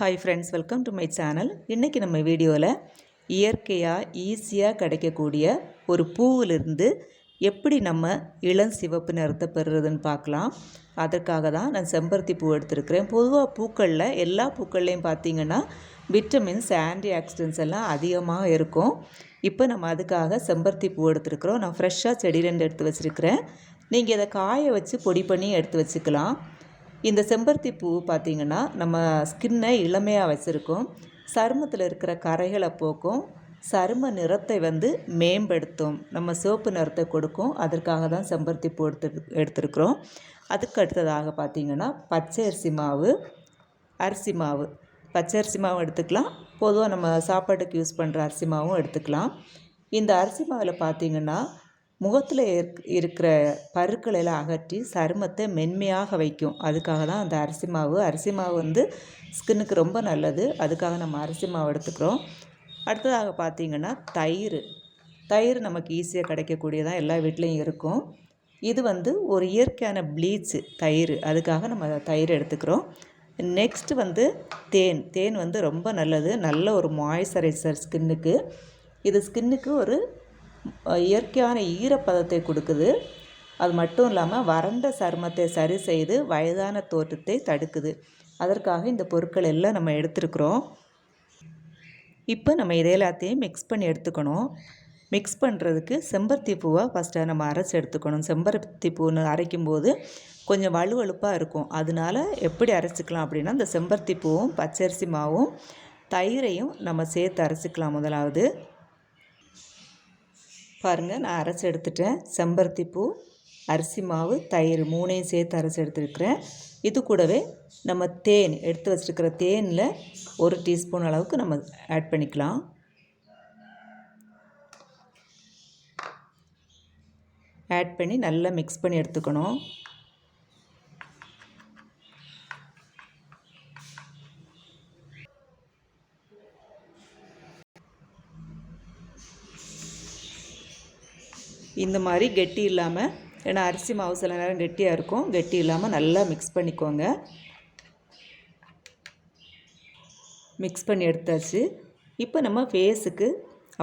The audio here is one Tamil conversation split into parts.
Hi friends welcome to my channel இன்றைக்கி நம்ம வீடியோவில் இயற்கையாக ஈஸியாக கிடைக்கக்கூடிய ஒரு பூவிலிருந்து எப்படி நம்ம இளம் சிவப்பு நிறத்தை பெறுறதுன்னு பார்க்கலாம். அதற்காக தான் நான் செம்பருத்தி பூ எடுத்துருக்கிறேன். பொதுவாக பூக்களில் எல்லா பூக்கள்லேயும் பார்த்திங்கன்னா விட்டமின்ஸ் ஆன்டி ஆக்சிடென்ட்ஸ் எல்லாம் அதிகமாக இருக்கும். இப்போ நம்ம அதுக்காக செம்பருத்தி பூ எடுத்துருக்குறோம். நான் ஃப்ரெஷ்ஷாக செடியிலேருந்து எடுத்து வச்சுருக்கிறேன். நீங்கள் இதை காய வச்சு பொடி பண்ணி எடுத்து வச்சுக்கலாம். இந்த செம்பருத்தி பூ பார்த்திங்கன்னா நம்ம ஸ்கின்னை இளமையாக வச்சுருக்கோம். சருமத்தில் இருக்கிற கரைகளை போக்கும். சரும நிறத்தை வந்து மேம்படுத்தும். நம்ம சிவப்பு நிறத்தை கொடுக்கும். அதற்காக தான் செம்பருத்தி பூ எடுத்து எடுத்துருக்குறோம். அதுக்கு அடுத்ததாக பார்த்திங்கன்னா பச்சை அரிசி மாவு அரிசி மாவு. பச்சை அரிசி மாவும் எடுத்துக்கலாம். பொதுவாக நம்ம சாப்பாட்டுக்கு யூஸ் பண்ணுற அரிசி மாவும் எடுத்துக்கலாம். இந்த அரிசி மாவில் பார்த்திங்கன்னா முகத்தில் இருக்கிற பருக்களை எல்லாம் அகற்றி சருமத்தை மென்மையாக வைக்கும். அதுக்காக தான் அந்த அரிசி மாவு. அரிசி மாவு வந்து ஸ்கின்னுக்கு ரொம்ப நல்லது. அதுக்காக நம்ம அரிசி மாவு எடுத்துக்கிறோம். அடுத்ததாக பார்த்திங்கன்னா தயிர். தயிர் நமக்கு ஈஸியாக கிடைக்கக்கூடியதாக எல்லா வீட்லேயும் இருக்கும். இது வந்து ஒரு இயற்கையான ப்ளீச்சு தயிர். அதுக்காக நம்ம தயிர் எடுத்துக்கிறோம். நெக்ஸ்ட்டு வந்து தேன். தேன் வந்து ரொம்ப நல்லது. நல்ல ஒரு மாய்ஸ்சரைசர் ஸ்கின்னுக்கு இது ஸ்கின்னுக்கு ஒரு இயற்கையான ஈரப்பதத்தை கொடுக்குது. அது மட்டும் இல்லாமல் வறண்ட சருமத்தை சரி செய்து வயதான தோற்றத்தை தடுக்குது. அதற்காக இந்த பொருட்கள் எல்லாம் நம்ம எடுத்துருக்குறோம். இப்போ நம்ம இதை எல்லாத்தையும் மிக்ஸ் பண்ணி எடுத்துக்கணும். மிக்ஸ் பண்ணுறதுக்கு செம்பருத்தி பூவை ஃபஸ்ட்டாக நம்ம அரைச்சி எடுத்துக்கணும். செம்பருத்தி பூன்னு அரைக்கும் போது கொஞ்சம் வலுவழுப்பாக இருக்கும். அதனால எப்படி அரைச்சிக்கலாம் அப்படின்னா இந்த செம்பருத்தி பூவும் பச்சரிசி மாவும் தயிரையும் நம்ம சேர்த்து அரைச்சிக்கலாம் முதலாவது. பாருங்கள் நான் அரைச்சி எடுத்துட்டேன். செம்பருத்தி பூ அரிசி மாவு தயிர் மூணையும் சேர்த்து அரைச்சி எடுத்துருக்கிறேன். இது கூடவே நம்ம தேன் எடுத்து வச்சுருக்கிற தேனில் ஒரு டீஸ்பூன் அளவுக்கு நம்ம ஆட் பண்ணிக்கலாம். ஆட் பண்ணி நல்லா மிக்ஸ் பண்ணி எடுத்துக்கணும். இந்த மாதிரி கெட்டி இல்லாமல் ஏன்னா அரிசி மாவு சில நேரம் கெட்டியாக இருக்கும். கெட்டி இல்லாமல் நல்லா மிக்ஸ் பண்ணிக்கோங்க. மிக்ஸ் பண்ணி எடுத்தாச்சு. இப்போ நம்ம ஃபேஸுக்கு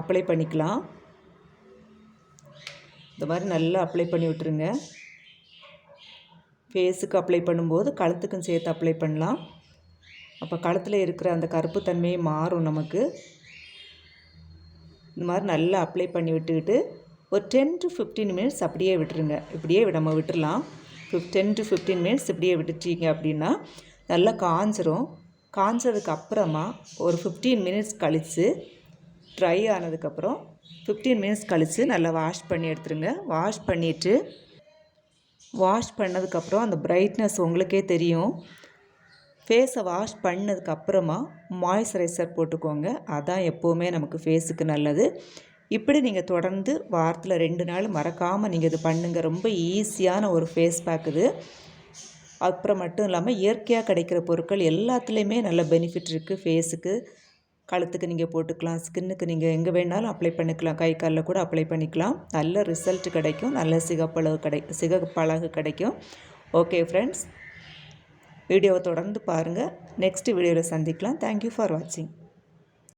அப்ளை பண்ணிக்கலாம். இந்த மாதிரி நல்லா அப்ளை பண்ணி விட்டுருங்க. ஃபேஸுக்கு அப்ளை பண்ணும்போது கழுத்துக்கும் சேர்த்து அப்ளை பண்ணலாம். அப்போ கழுத்தில் இருக்கிற அந்த கருப்பு தன்மையை மாறும் நமக்கு. இந்த மாதிரி நல்லா அப்ளை பண்ணி விட்டுக்கிட்டு ஒரு டென் டு ஃபிஃப்டீன் மினிட்ஸ் அப்படியே விட்டுருங்க. இப்படியே நம்ம விட்டுடலாம் fif ten to fifteen minutes இப்படியே விட்டுட்டீங்க அப்படின்னா நல்லா காஞ்சிரும். காஞ்சதுக்கு அப்புறமா ஒரு ஃபிஃப்டீன் மினிட்ஸ் கழித்து ட்ரை ஆனதுக்கப்புறம் ஃபிஃப்டீன் மினிட்ஸ் கழித்து நல்லா வாஷ் பண்ணி எடுத்துருங்க. வாஷ் பண்ணிவிட்டு வாஷ் பண்ணதுக்கப்புறம் அந்த பிரைட்னஸ் உங்களுக்கே தெரியும். ஃபேஸை வாஷ் பண்ணதுக்கப்புறமா மாய்ஸ்சரைசர் போட்டுக்கோங்க. அதான் எப்போவுமே நமக்கு ஃபேஸுக்கு நல்லது. இப்படி நீங்கள் தொடர்ந்து வாரத்தில் ரெண்டு நாள் மறக்காமல் நீங்கள் இது பண்ணுங்கள் ரொம்ப ஈஸியான ஒரு ஃபேஸ் பேக் இது. அப்புறம் மட்டும் இல்லாமல் இயற்கையாக கிடைக்கிற பொருட்கள் எல்லாத்துலேயுமே நல்ல பெனிஃபிட் இருக்குது ஃபேஸுக்கு கழுத்துக்கு நீங்கள் போட்டுக்கலாம் ஸ்கின்னுக்கு நீங்கள் எங்கே வேணாலும் அப்ளை பண்ணிக்கலாம். கை காலில் கூட அப்ளை பண்ணிக்கலாம். நல்ல ரிசல்ட் கிடைக்கும். நல்ல சிகப்பழகு கிடை சிகப்பழகு கிடைக்கும். Okay friends. வீடியோவை தொடர்ந்து பாருங்கள் நெக்ஸ்ட் வீடியோவில் சந்திக்கலாம். தேங்க்யூ ஃபார் வாட்சிங்